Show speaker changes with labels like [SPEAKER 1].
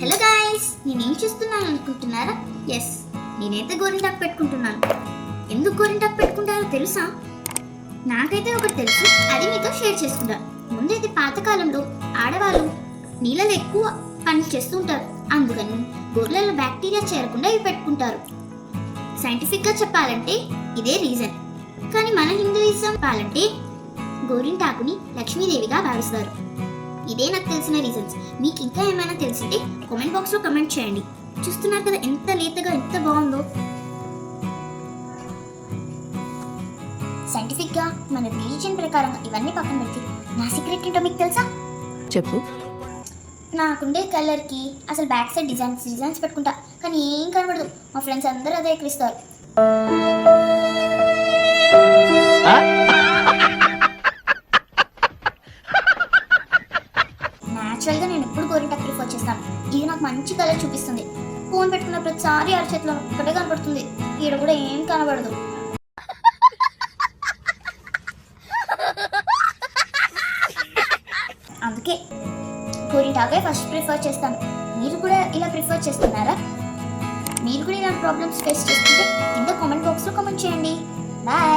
[SPEAKER 1] Hello guys నేనేం చేస్తున్నాను అనుకుంటున్నారా? ఎస్ నేనైతే గోరింటాకు పెట్టుకుంటున్నాను. ఎందుకు గోరింటాకు పెట్టుకుంటారో తెలుసా? నాకైతే ఒకటి తెలుసు అది మీతో షేర్ చేసుకుంటాను ముందైతే పాతకాలంలో ఆడవాళ్ళు నీళ్ళలో ఎక్కువ పని చేస్తుంటారు అందుకని గోర్లలో బ్యాక్టీరియా చేరకుండా ఇవి పెట్టుకుంటారు. సైంటిఫిక్గా చెప్పాలంటే ఇదే రీజన్ కానీ మన హిందూయిజం పాలంటే గోరింటాకుని లక్ష్మీదేవిగా భావిస్తారు. ఇదే నాకు తెలిసిన రీజన్స్ మీకు ఇంకా ఏమైనా తెలిసింటే కామెంట్ బాక్స్లో కమెంట్ చేయండి. చూస్తున్నారు కదా ఎంత లేతగా ఎంత బాగుందో. సైంటిఫిక్గా మన రిలీజియన్ ప్రకారం ఇవన్నీ పక్కన పెట్టి నా సీక్రెట్ ఏంటో మీకు తెలుసా?
[SPEAKER 2] చెప్పు.
[SPEAKER 1] నాకుండే కలర్కి అసలు బ్యాక్ సైడ్ డిజైన్స్ డిజైన్స్ పెట్టుకుంటా. కానీ ఏం కనబడదు. మా ఫ్రెండ్స్ అందరూ అదే ఎక్కిస్తారు యాక్చువల్గా నేను ఎప్పుడు గోరింటాకు ప్రిఫర్ చేస్తాను ఇది నాకు మంచి కలర్ చూపిస్తుంది. ఫోన్ పెట్టుకున్న ప్రతిసారి అరచేతిలో ఒక్కటే కనపడుతుంది. ఈడ కూడా ఏం కనబడదు. అందుకే గోరింటాకే ఫస్ట్ ప్రిఫర్ చేస్తాను. మీరు కూడా ఇలా ప్రిఫర్ చేస్తున్నారా? మీరు కూడా ఇలాంటి ప్రాబ్లమ్స్ ఫేస్ చేస్తుంటే కింద కామెంట్ బాక్స్లో కామెంట్ చేయండి. బాయ్.